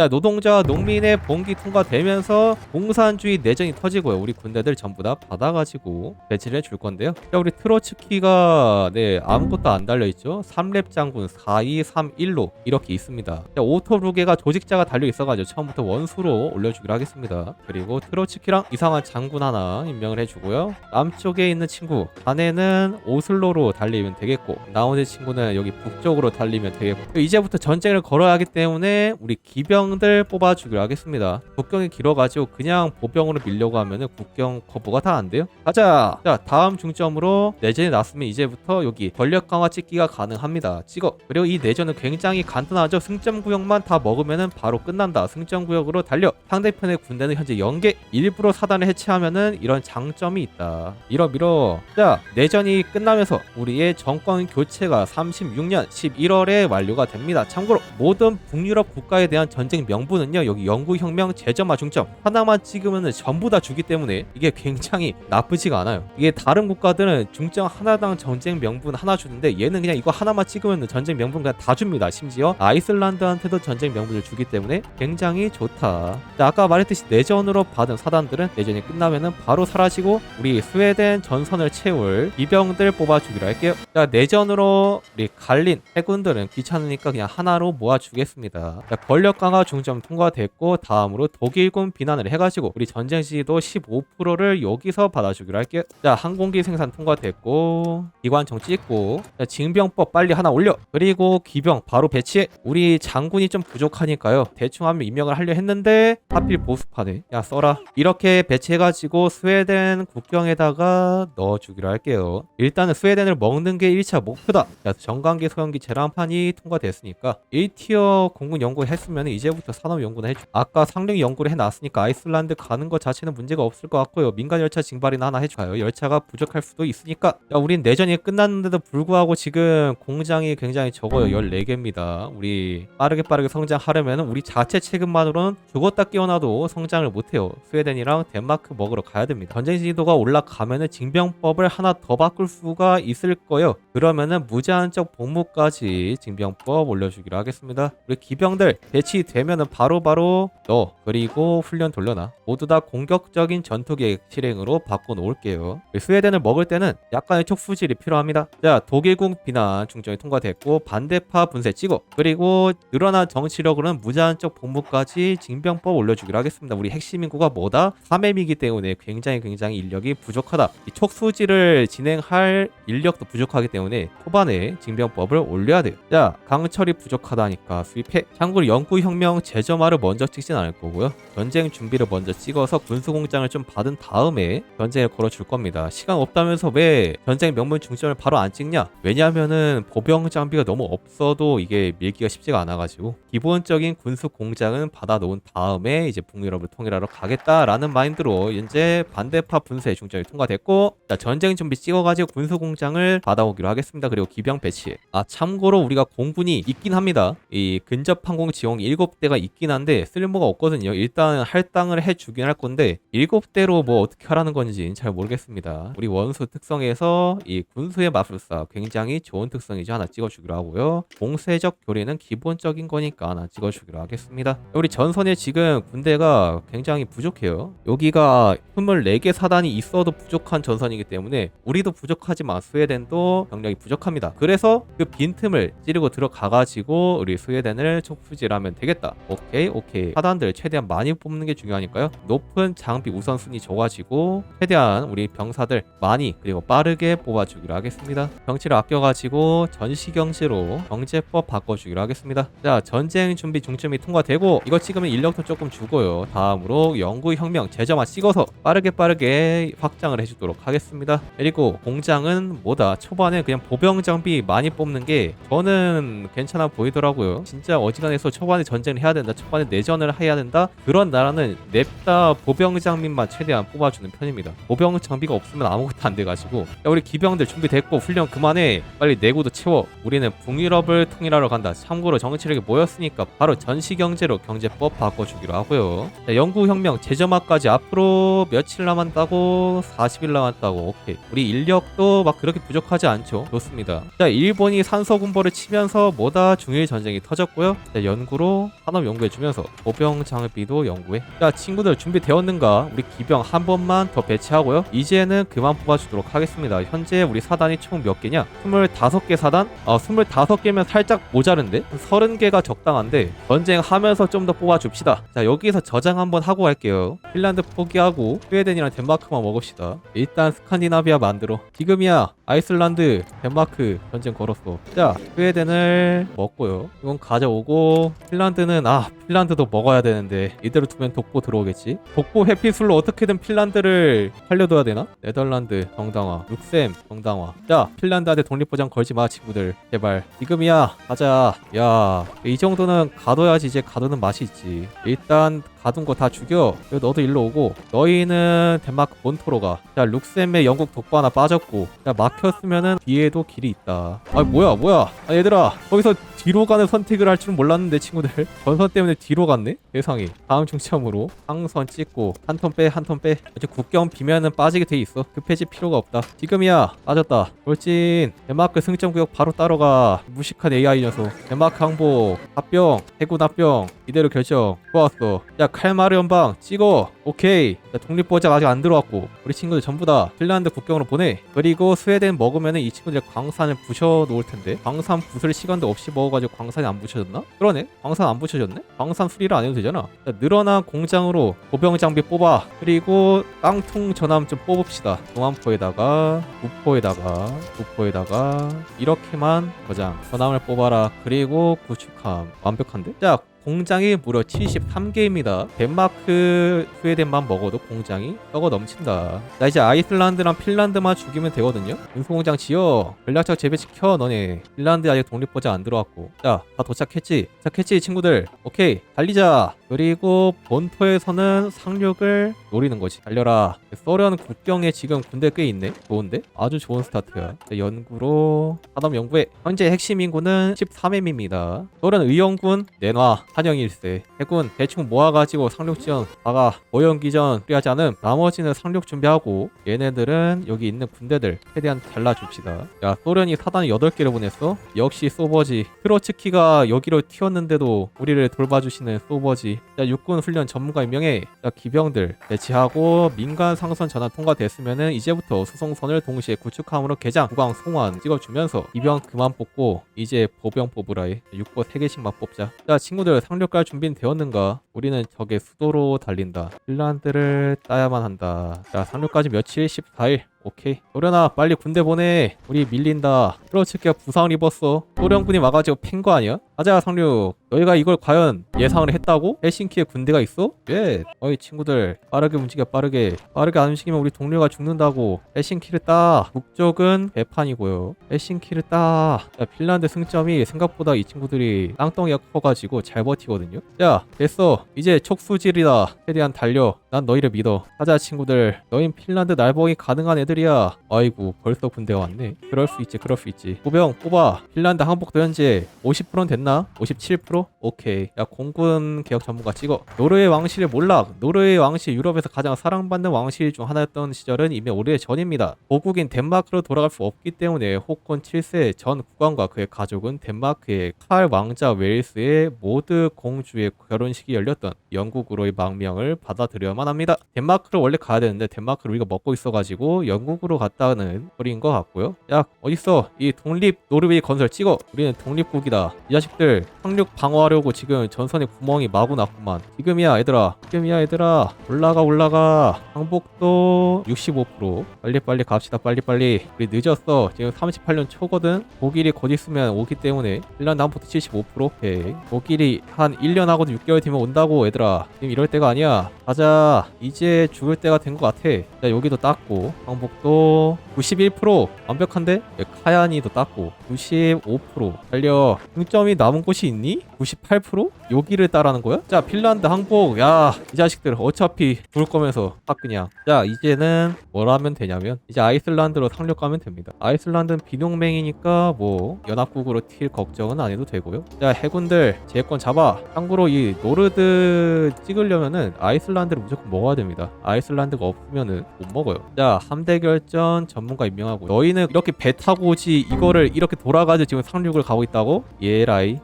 자 노동자와 농민의 봉기 통과되면서 공산주의 내전이 터지고요. 우리 군대들 전부 다 받아가지고 배치를 해줄 건데요. 자 우리 트로츠키가 네 아무것도 안 달려 있죠. 3렙 장군 4231로 이렇게 있습니다. 자 오토루게가 조직자가 달려 있어가지고 처음부터 원수로 올려주기로 하겠습니다. 그리고 트로츠키랑 이상한 장군 하나 임명을 해주고요. 남쪽에 있는 친구 자네는 오슬로로 달리면 되겠고 나머지 친구는 여기 북쪽으로 달리면 되겠고 이제부터 전쟁을 걸어야 하기 때문에 우리 기병 들 뽑아주기로 하겠습니다. 국경이 길어가지고 그냥 보병으로 밀려고 하면은 국경 커버가 다 안 돼요. 가자. 자 다음 중점으로 내전이 났으면 이제부터 여기 권력 강화 찍기가 가능합니다. 찍어. 그리고 이 내전은 굉장히 간단하죠. 승점 구역만 다 먹으면은 바로 끝난다. 승점 구역으로 달려. 상대편의 군대는 현재 0개. 일부러 사단을 해체하면은 이런 장점이 있다. 밀어 밀어. 자 내전이 끝나면서 우리의 정권 교체가 36년 11월에 완료가 됩니다. 참고로 모든 북유럽 국가에 대한 전쟁 명분은요 여기 영구혁명 제점화 중점 하나만 찍으면은 전부 다 주기 때문에 이게 굉장히 나쁘지가 않아요. 이게 다른 국가들은 중점 하나당 전쟁 명분 하나 주는데 얘는 그냥 이거 하나만 찍으면 전쟁 명분 그냥 다 줍니다. 심지어 아이슬란드한테도 전쟁 명분을 주기 때문에 굉장히 좋다. 자, 아까 말했듯이 내전으로 받은 사단들은 내전이 끝나면은 바로 사라지고 우리 스웨덴 전선을 채울 기병들 뽑아주기로 할게요. 자, 내전으로 우리 갈린 해군들은 귀찮으니까 그냥 하나로 모아주겠습니다. 자, 권력 강화 중점 통과됐고 다음으로 독일군 비난을 해가지고 우리 전쟁 지도 15%를 여기서 받아주기로 할게요. 자, 항공기 생산 통과됐고 기관총 찍고 자, 징병법 빨리 하나 올려. 그리고 기병 바로 배치해. 우리 장군이 좀 부족하니까요. 대충 하면 임명을 하려 했는데 하필 보수파네. 야 써라. 이렇게 배치해가지고 스웨덴 국경에다가 넣어주기로 할게요. 일단은 스웨덴을 먹는 게 1차 목표다. 자, 정강기 소형기 제랑판이 통과됐으니까 1티어 공군 연구 했으면 이제 부터 산업 연구나 해줘. 아까 상륙 연구를 해놨으니까 아이슬란드 가는 것 자체는 문제가 없을 것 같고요. 민간 열차 징발이나 하나 해줘요. 열차가 부족할 수도 있으니까. 야, 우린 내전이 끝났는데도 불구하고 지금 공장이 굉장히 적어요. 14개입니다. 우리 빠르게 빠르게 성장하려면 우리 자체 체급만으로는 죽었다 깨어나도 성장을 못해요. 스웨덴이랑 덴마크 먹으러 가야 됩니다. 전쟁 지도가 올라가면은 징병법을 하나 더 바꿀 수가 있을 거예요. 그러면은 무제한적 복무까지 징병법 올려주기로 하겠습니다. 우리 기병들 배치 되면은 바로바로 너 그리고 훈련 돌려놔. 모두 다 공격적인 전투 계획 실행으로 바꿔 놓을게요. 스웨덴을 먹을 때는 약간의 촉수질이 필요합니다. 자 독일군 비난 중점이 통과됐고 반대파 분쇄 찍어 그리고 늘어난 정치력으로는 무제한적 복무까지 징병법 올려주기로 하겠습니다. 우리 핵심 인구가 뭐다? 3M이기 때문에 굉장히 굉장히 인력이 부족하다. 이 촉수질을 진행할 인력도 부족하기 때문에 초반에 징병법을 올려야 돼요. 자 강철이 부족하다니까 수입해. 참고로 영구혁명 제점화를 먼저 찍진 않을 거고요. 전쟁 준비를 먼저 찍어서 군수 공장을 좀 받은 다음에 전쟁을 걸어줄 겁니다. 시간 없다면서 왜 전쟁 명분 중점을 바로 안 찍냐? 왜냐하면은 보병 장비가 너무 없어도 이게 밀기가 쉽지가 않아가지고 기본적인 군수 공장은 받아놓은 다음에 이제 북유럽을 통일하러 가겠다라는 마인드로 현재 반대파 분쇄 중점이 통과됐고 자, 전쟁 준비 찍어가지고 군수 공장을 받아오기로 하겠습니다. 그리고 기병 배치. 아 참고로 우리가 공군이 있긴 합니다. 이 근접 항공 지원이 7 대가 있긴 한데 쓸모가 없거든요. 일단 할당을 해주긴 할 건데 7대로 뭐 어떻게 하라는 건지는 잘 모르겠습니다. 우리 원수 특성에서 이 군수의 마술사 굉장히 좋은 특성이죠. 하나 찍어주기로 하고요. 공세적 교리는 기본적인 거니까 하나 찍어주기로 하겠습니다. 우리 전선에 지금 군대가 굉장히 부족해요. 여기가 24개 사단이 있어도 부족한 전선이기 때문에 우리도 부족하지만 스웨덴도 병력이 부족합니다. 그래서 그 빈틈을 찌르고 들어가가지고 우리 스웨덴을 촉수질하면 되겠다. 오케이 오케이. 사단들 최대한 많이 뽑는 게 중요하니까요. 높은 장비 우선순위 줘가지고 최대한 우리 병사들 많이 그리고 빠르게 뽑아주기로 하겠습니다. 병치를 아껴가지고 전시경제로 경제법 바꿔주기로 하겠습니다. 자 전쟁 준비 중점이 통과되고 이거 찍으면 인력도 조금 죽어요. 다음으로 영구혁명 제점화 찍어서 빠르게 빠르게 확장을 해주도록 하겠습니다. 그리고 공장은 뭐다 초반에 그냥 보병 장비 많이 뽑는 게 저는 괜찮아 보이더라고요. 진짜 어지간해서 초반에 전쟁을 해야 된다. 초반에 내전을 해야 된다. 그런 나라는 냅다 보병 장비만 최대한 뽑아주는 편입니다. 보병 장비가 없으면 아무것도 안 돼가지고 야, 우리 기병들 준비됐고 훈련 그만해. 빨리 내구도 채워. 우리는 북유럽을 통일하러 간다. 참고로 정치력이 모였으니까 바로 전시경제로 경제법 바꿔주기로 하고요. 자, 영구혁명 제점화까지 앞으로 며칠 남았다고 40일 남았다고 오케이. 우리 인력도 막 그렇게 부족하지 않죠. 좋습니다. 자 일본이 산소 군보를 치면서 뭐다 중일 전쟁이 터졌고요. 자 연구로 산업 연구해주면서 보병 장비도 연구해. 자 친구들 준비되었는가? 우리 기병 한 번만 더 배치하고요. 이제는 그만 뽑아주도록 하겠습니다. 현재 우리 사단이 총 몇 개냐? 25개 사단? 아 25개면 살짝 모자른데? 30개가 적당한데 전쟁하면서 좀 더 뽑아줍시다. 자 여기서 저장 한번 하고 갈게요. 핀란드 포기하고 스웨덴이랑 덴마크만 먹읍시다. 일단 스칸디나비아 만들어. 지금이야 아이슬란드, 덴마크 전쟁 걸었어. 자 스웨덴을 먹고요. 이건 가져오고 핀란드는 아 핀란드도 먹어야 되는데 이대로 두면 독보 들어오겠지. 독보 회피술로 어떻게든 핀란드를 살려둬야 되나? 네덜란드 정당화, 룩셈 정당화. 자 핀란드한테 독립보장 걸지 마 친구들 제발. 지금이야 가자. 야 이 정도는 가둬야지 이제 가두는 맛이 있지. 일단 가둔 거 다 죽여. 너도 일로 오고 너희는 덴마크 본토로 가. 자 룩셈에 영국 독보 하나 빠졌고 자 막혔으면은 뒤에도 길이 있다. 아 뭐야 뭐야. 아 얘들아 거기서 뒤로 가는 선택을 할 줄은 몰랐는데 친구들 전선 때문에 뒤로 갔네? 세상에. 다음 중점으로. 항선 찍고 한 턴 빼 한 턴 빼. 어제 국경 비면은 빠지게 돼 있어. 급해질 필요가 없다. 지금이야. 빠졌다. 돌진. 덴마크 승전구역 바로 따라가. 무식한 AI 녀석. 덴마크 항복. 합병. 해군 합병 이대로 결정. 좋았어. 야 칼마르 연방 찍어. 오케이. 자, 독립보장 아직 안 들어왔고 우리 친구들 전부 다 핀란드 국경으로 보내. 그리고 스웨덴 먹으면은 이 친구들 광산을 부셔 놓을 텐데. 광산 부술 시간도 없이 먹어가지고 광산이 안 부셔졌나? 그러네. 광산 안 부셔졌네? 광산 수리를 안 해도 되잖아. 자, 늘어난 공장으로 보병 장비 뽑아. 그리고 깡통 전함 좀 뽑읍시다. 동안포에다가 부포에다가 부포에다가 이렇게만 저장. 전함을 뽑아라. 그리고 구축함. 완벽한데? 자 공장이 무려 73개입니다. 덴마크, 스웨덴만 먹어도 공장이 썩어 넘친다. 나 이제 아이슬란드랑 핀란드만 죽이면 되거든요. 운송공장 지어. 전략적 재배시켜 너네. 핀란드 아직 독립보장 안 들어왔고. 자, 다 도착했지? 도착했지 친구들. 오케이, 달리자. 그리고 본토에서는 상륙을 노리는 거지. 달려라. 소련 국경에 지금 군대 꽤 있네. 좋은데? 아주 좋은 스타트야. 자, 연구로 사담 연구에 현재 핵심 인구는 13회입니다. 소련 의용군 내놔. 한영 일세. 해군 대충 모아가지고 상륙 지원 다가 오연기전 필요하지 않음. 나머지는 상륙 준비하고 얘네들은 여기 있는 군대들 최대한 잘라줍시다. 야 소련이 사단 8개를 보냈어? 역시 소버지. 트로츠키가 여기로 튀었는데도 우리를 돌봐주시는 소버지. 자 육군 훈련 전문가 임명해. 자 기병들 배치하고 민간 상선 전환 통과됐으면은 이제부터 수송선을 동시에 구축함으로 개장, 구강, 송환 찍어주면서 기병 그만 뽑고 이제 보병 뽑으라 해. 육보 3개씩만 뽑자. 자 친구들 상륙 갈 준비는 되었는가? 우리는 적의 수도로 달린다. 핀란드를 따야만 한다. 자 상륙까지 며칠? 14일. 오케이. 소련아 빨리 군대 보내. 우리 밀린다. 트로츠키가 부상을 입었어. 소련군이 와가지고 팬 거 아니야? 가자 상륙. 너희가 이걸 과연 예상을 했다고? 헬싱키에 군대가 있어? 예. 어이 친구들 빠르게 움직여 빠르게. 빠르게 안 움직이면 우리 동료가 죽는다고. 헬싱키를 따. 북쪽은 배판이고요. 헬싱키를 따. 야 핀란드 승점이 생각보다 이 친구들이 땅덩이가 커가지고 잘 버티거든요. 야 됐어. 이제 촉수질이다. 최대한 달려. 난 너희를 믿어. 가자 친구들. 너흰 핀란드 날봉이 가능한 애들 이야. 아이고 벌써 군대가 왔네. 그럴 수 있지 그럴 수 있지. 보병 뽑아. 핀란드 항복도 현재 50%는 됐나? 57%? 오케이. 야 공군 개혁 전문가 찍어. 노르웨이 왕실의 몰락. 노르웨이 왕실 유럽에서 가장 사랑받는 왕실 중 하나였던 시절은 이미 오래 전입니다. 고국인 덴마크로 돌아갈 수 없기 때문에 호콘 7세 전 국왕과 그의 가족은 덴마크의 칼 왕자 웨일스의 모드 공주의 결혼식이 열렸던 영국으로의 망명을 받아들여야만 합니다. 덴마크를 원래 가야 되는데 덴마크를 우리가 먹고 있어가지고 영 국으로 갔다는 소리인 것 같고요. 야 어딨어? 이 독립 노르웨이 건설 찍어. 우리는 독립국이다. 이 자식들 상륙 방어하려고 지금 전선에 구멍이 마구 났구만. 지금이야 얘들아. 지금이야 얘들아. 올라가 올라가. 항복도 65%. 빨리빨리 갑시다 빨리빨리. 우리 늦었어. 지금 38년 초거든. 독일이 곧 있으면 오기 때문에 핀란드 항복도 75%. 오케이. 독일이 한 1년 하고도 6개월 뒤면 온다고 얘들아. 지금 이럴 때가 아니야. 가자. 이제 죽을 때가 된 것 같아. 자 여기도 땄고 항복 도 91% 완벽한데? 예, 카야니도 땄고. 95% 달려. 승점이 남은 곳이 있니? 98%? 여기를 따라는 거야? 자 핀란드 항복. 야 이 자식들 어차피 죽을 거면서 딱 그냥. 자 이제는 뭘 하면 되냐면 이제 아이슬란드로 상륙 가면 됩니다. 아이슬란드는 비동맹이니까 뭐 연합국으로 튈 걱정은 안 해도 되고요. 자 해군들 제권 잡아. 참고로 이 노르드 찍으려면은 아이슬란드를 무조건 먹어야 됩니다. 아이슬란드가 없으면은 못 먹어요. 자 함대 결전 전문가 임명하고 너희는 이렇게 배 타고 오지 이거를 이렇게 돌아가지고 지금 상륙을 가고 있다고? 예라이